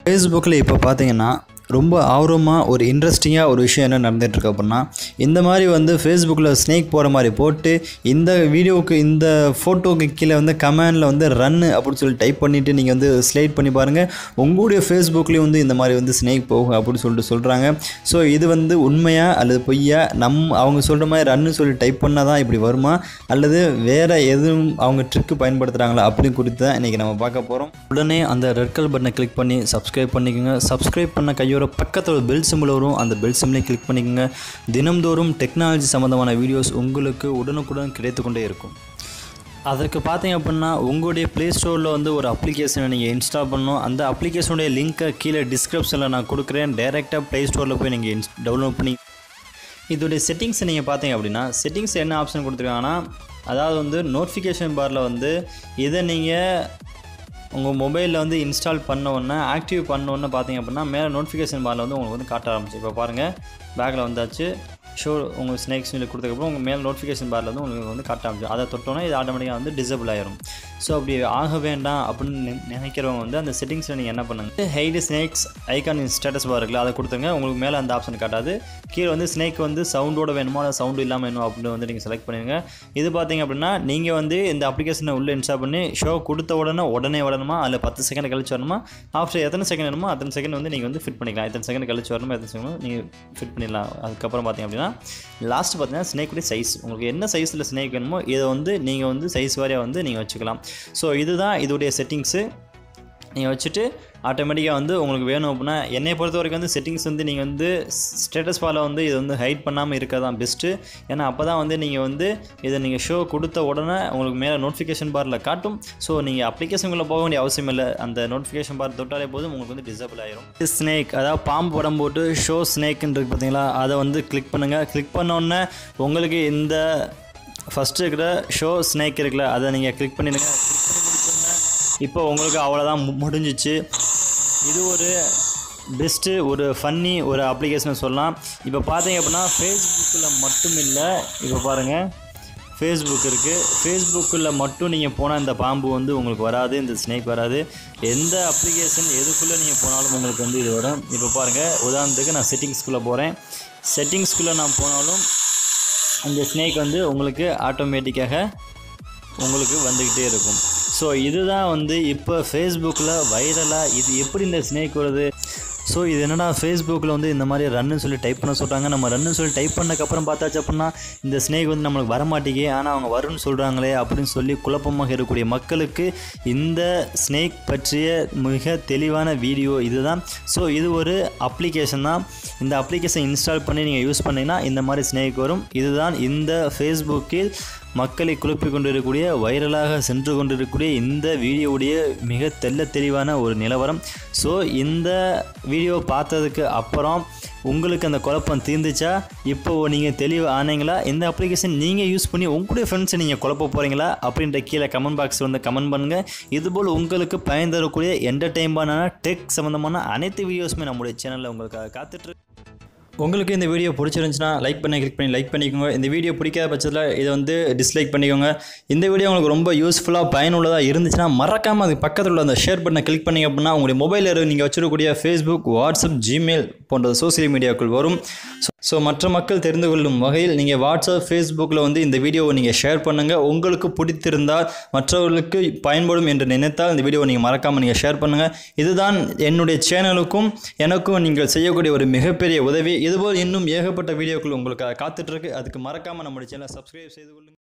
ஃபேஸ்புக்கில் இப்போ பார்த்தீங்கன்னா ரொம்ப ஆர்வமாக ஒரு இன்ட்ரெஸ்டிங்காக ஒரு விஷயம் என்ன நடந்துகிட்ருக்கு அப்படின்னா இந்த மாதிரி வந்து ஃபேஸ்புக்கில் ஸ்னேக் போகிற மாதிரி போட்டு இந்த வீடியோவுக்கு இந்த ஃபோட்டோவுக்கு கீழே வந்து கமெண்டில் வந்து ரன்னு அப்படின்னு சொல்லி டைப் பண்ணிவிட்டு நீங்கள் வந்து ஸ்லைட் பண்ணி பாருங்கள் உங்களுடைய ஃபேஸ்புக்லேயும் வந்து இந்த மாதிரி வந்து ஸ்னேக் போகும் அப்படின்னு சொல்லிட்டு சொல்கிறாங்க ஸோ இது வந்து உண்மையா அல்லது பொய்யா? நம் அவங்க சொல்கிற மாதிரி ரன்னு சொல்லி டைப் பண்ணால் தான் இப்படி வருமா? அல்லது வேறு எதுவும் அவங்க ட்ரிக்கு பயன்படுத்துகிறாங்களா அப்படின்னு குறித்து தான் இன்றைக்கி நம்ம பார்க்க போகிறோம் உடனே அந்த ரெட் கல் பட்டனை கிளிக் பண்ணி சப்ஸ்கிரைப் பண்ணிக்கோங்க. சப்ஸ்கிரைப் பண்ண கையோட பக்கத்தில் ஒரு பெல் சிம்பிள் வரும். அந்த பெல் சிம்பிளையும் கிளிக் பண்ணிக்கோங்க. தினம்தோறும் டெக்னாலஜி சம்மந்தமான வீடியோஸ் உங்களுக்கு உடனுக்குடன் கிடைத்து கொண்டே இருக்கும். அதற்கு பார்த்தீங்க அப்படின்னா உங்களுடைய ப்ளே ஸ்டோரில் வந்து ஒரு அப்ளிகேஷனை நீங்கள் இன்ஸ்டால் பண்ணணும். அந்த அப்ளிகேஷனுடைய லிங்க்கை கீழே டிஸ்கிரிப்ஷனில் நான் கொடுக்குறேன். டைரெக்டாக ப்ளே ஸ்டோரில் போய் நீங்கள் இன்ஸ் டவுன்லோட் பண்ணி இதோடைய செட்டிங்ஸை நீங்கள் பார்த்தீங்க அப்படின்னா செட்டிங்ஸ் என்ன ஆப்ஷன் கொடுத்துருக்காங்கன்னா அதாவது வந்து நோட்டிஃபிகேஷன் பாரில் வந்து இதை நீங்கள் உங்கள் மொபைலில் வந்து இன்ஸ்டால் பண்ண உடனே ஆக்டிவ் பண்ண உடனே பார்த்தீங்க அப்படின்னா மேலே நோட்டிஃபிகேஷன் பாரில் வந்து உங்களுக்கு வந்து காட்ட ஆரம்பிச்சு. இப்போ பாருங்கள் பேக்கில் வந்தாச்சு. ஷோ உங்கள் ஸ்னேக்ஸ் மீல் கொடுத்ததுக்கப்புறம் உங்கள் மேலே நோட்டிஃபிகேஷன் பாரில் வந்து உங்களுக்கு வந்து காட்ட ஆரம்பிச்சு. அதை தொட்டோன்னே இது ஆட்டோமேட்டிக்காக வந்து டிசபிள் ஆயிரும். ஸோ அப்படி ஆக வேண்டாம் அப்படின்னு நினைக்கிறவங்க வந்து அந்த செட்டிங்ஸில் நீங்கள் என்ன பண்ணுங்கள் hide snakes icon status bar இருக்குல்ல அதை கொடுத்துங்க உங்களுக்கு மேலே அந்த ஆப்ஷன் காட்டாது. கீழே வந்து ஸ்னேக் வந்து சவுண்டோட வேணுமோ இல்லை சவுண்டு இல்லாமல் வேணும் அப்படின்னு வந்து நீங்கள் செலக்ட் பண்ணிடுங்க இது பார்த்தீங்க அப்படின்னா நீங்கள் வந்து இந்த அப்ளிகேஷனை உள்ளே இன்ஸ்டால் பண்ணி ஷோ கொடுத்த உடனே உடனே வரணுமா அதில் பத்து செகண்ட் கழிச்சு வரணுமா? ஆஃப்டர் எத்தனை செகண்ட் வேணுமோ அத்தனை செகண்ட் வந்து நீங்கள் வந்து ஃபிட் பண்ணிக்கலாம். எத்தனை செகண்ட் கழிச்சு வரணுமோ எத்தனை செகண்ட் நீங்கள் ஃபிட் பண்ணிடலாம். அதுக்கப்புறம் பார்த்தீங்க அப்படின்னா லாஸ்ட் பார்த்தீங்கன்னா ஸ்னேக்குடைய சைஸ் உங்களுக்கு என்ன சைஸில் ஸ்னேக் வேணுமோ இதை வந்து நீங்கள் வந்து சைஸ் வாரியாக வந்து நீங்கள் வச்சுக்கலாம். ஸோ இதுதான் இதோடைய செட்டிங்ஸு நீங்கள் வச்சுட்டு ஆட்டோமேட்டிக்காக வந்து உங்களுக்கு வேணும் அப்படின்னா என்னை பொறுத்த வரைக்கும் வந்து செட்டிங்ஸ் வந்து நீங்கள் வந்து ஸ்டேட்டஸ் ஃபாலோ வந்து இது வந்து ஹைட் பண்ணாமல் இருக்க தான் பெஸ்ட்டு ஏன்னா அப்போ தான் வந்து நீங்கள் வந்து இதை நீங்கள் ஷோ கொடுத்த உடனே உங்களுக்கு மேலே நோட்டிஃபிகேஷன் பாரில் காட்டும். ஸோ நீங்கள் அப்ளிகேஷனுக்குள்ளே போக வேண்டிய அவசியம் இல்லை. அந்த நோட்டிஃபிகேஷன் பார் தொட்டாலே போதும் உங்களுக்கு வந்து டிசபிள் ஆயிரும். ஸ்னேக் அதாவது பாம்பு படம் போட்டு ஷோ ஸ்னேக்னு இருக்குது பார்த்தீங்களா அதை வந்து கிளிக் பண்ணுங்கள் கிளிக் பண்ணோன்னே உங்களுக்கு இந்த ஃபஸ்ட்டு இருக்கிற ஷோ ஸ்னேக் இருக்குல்ல அதை நீங்கள் கிளிக் பண்ணிடுங்க. கிளிக் பண்ணி இப்போ உங்களுக்கு அவ்வளோதான் முடிஞ்சிச்சு. இது ஒரு பெஸ்ட்டு ஒரு ஃபன்னி ஒரு அப்ளிகேஷன் சொல்லலாம். இப்போ பார்த்தீங்க அப்படின்னா ஃபேஸ்புக்கில் மட்டும் இல்லை இப்போ பாருங்கள் ஃபேஸ்புக் இருக்குது ஃபேஸ்புக்கில் மட்டும் நீங்கள் போனால் இந்த பாம்பு வந்து உங்களுக்கு வராது இந்த ஸ்னேக் வராது. எந்த அப்ளிகேஷன் எதுக்குள்ளே நீங்கள் போனாலும் உங்களுக்கு வந்து இது வரும். இப்போ பாருங்கள் உதாரணத்துக்கு நான் செட்டிங்ஸ்குள்ளே போகிறேன் செட்டிங்ஸ்குள்ளே நான் போனாலும் அந்த ஸ்னேக் வந்து உங்களுக்கு ஆட்டோமேட்டிக்காக உங்களுக்கு வந்துக்கிட்டே இருக்கும். ஸோ இதுதான் வந்து இப்போ ஃபேஸ்புக்கில் வைரலாக இது எப்படி இந்த ஸ்னேக் வருது? ஸோ இது என்னடா ஃபேஸ்புக்கில் வந்து இந்த மாதிரி ரன்னு சொல்லி டைப் பண்ண சொல்கிறாங்க நம்ம ரன்னு சொல்லி டைப் பண்ணக்கப்புறம் பார்த்தாச்சு அப்படின்னா இந்த ஸ்னேக் வந்து நம்மளுக்கு வரமாட்டேங்கே ஆனால் அவங்க வரும்னு சொல்கிறாங்களே அப்படின்னு சொல்லி குழப்பமாக இருக்கக்கூடிய மக்களுக்கு இந்த ஸ்னேக் பற்றிய மிக தெளிவான வீடியோ இதுதான். ஸோ இது ஒரு அப்ளிகேஷன் தான். இந்த அப்ளிகேஷன் இன்ஸ்டால் பண்ணி நீங்கள் யூஸ் பண்ணிங்கன்னா இந்த மாதிரி ஸ்னேக் வரும். இதுதான் இந்த ஃபேஸ்புக்கில் மக்களை குழப்பி கொண்டிருக்கக்கூடிய வைரலாக சென்று கொண்டிருக்கக்கூடிய இந்த வீடியோவுடைய மிக தெல்ல தெளிவான ஒரு நிலவரம். ஸோ இந்த வீடியோ பார்த்ததுக்கு அப்புறம் உங்களுக்கு அந்த குழப்பம் தீர்ந்துச்சா? இப்போ நீங்கள் தெளிவு ஆனீங்களா? இந்த அப்ளிகேஷன் நீங்கள் யூஸ் பண்ணி உங்களுடைய ஃப்ரெண்ட்ஸை நீங்கள் குழப்ப போகிறீங்களா அப்படின்ற கீழே கமெண்ட் பாக்ஸ் வந்து கமெண்ட் பண்ணுங்கள் இதுபோல் உங்களுக்கு பயன் தரக்கூடிய என்டர்டெயின்மெண்டான டெக் சம்மந்தமான அனைத்து வீடியோஸுமே நம்முடைய சேனலில் உங்களுக்கு காத்துட்ருக்கு உங்களுக்கு இந்த வீடியோ பிடிச்சிருந்துச்சுன்னா லைக் பண்ணி கிளிக் பண்ணி லைக் பண்ணிக்கோங்க. இந்த வீடியோ பிடிக்காத பட்சத்தில் இதை வந்து டிஸ்லைக் பண்ணிக்கோங்க. இந்த வீடியோ உங்களுக்கு ரொம்ப யூஸ்ஃபுல்லாக பயனுள்ளதாக இருந்துச்சுன்னா மறக்காமல் அது பக்கத்தில் உள்ள அந்த ஷேர் பண்ண கிளிக் பண்ணிங்க அப்படின்னா உங்களுடைய மொபைலில் நீங்கள் வச்சிருக்கக்கூடிய ஃபேஸ்புக் வாட்ஸ்அப் ஜிமெயில் போன்ற சோசியல் மீடியாக்கள் வரும். ஸோ மற்ற மக்கள் தெரிந்து கொள்ளும் வகையில் நீங்கள் வாட்ஸ்அப் ஃபேஸ்புக்கில் வந்து இந்த வீடியோவை நீங்கள் ஷேர் பண்ணுங்கள் உங்களுக்கு பிடித்திருந்தால் மற்றவர்களுக்கு பயன்படும் என்று நினைத்தால் இந்த வீடியோவை நீங்கள் மறக்காமல் நீங்கள் ஷேர் பண்ணுங்கள் இதுதான் என்னுடைய சேனலுக்கும் எனக்கும் நீங்கள் செய்யக்கூடிய ஒரு மிகப்பெரிய உதவி. இதுபோல் இன்னும் ஏகப்பட்ட வீடியோக்கள் உங்களுக்கு காத்துட்ருக்கு அதுக்கு மறக்காமல் நம்முடைய சேனலை சப்ஸ்கிரைப் செய்து கொள்ளுங்கள்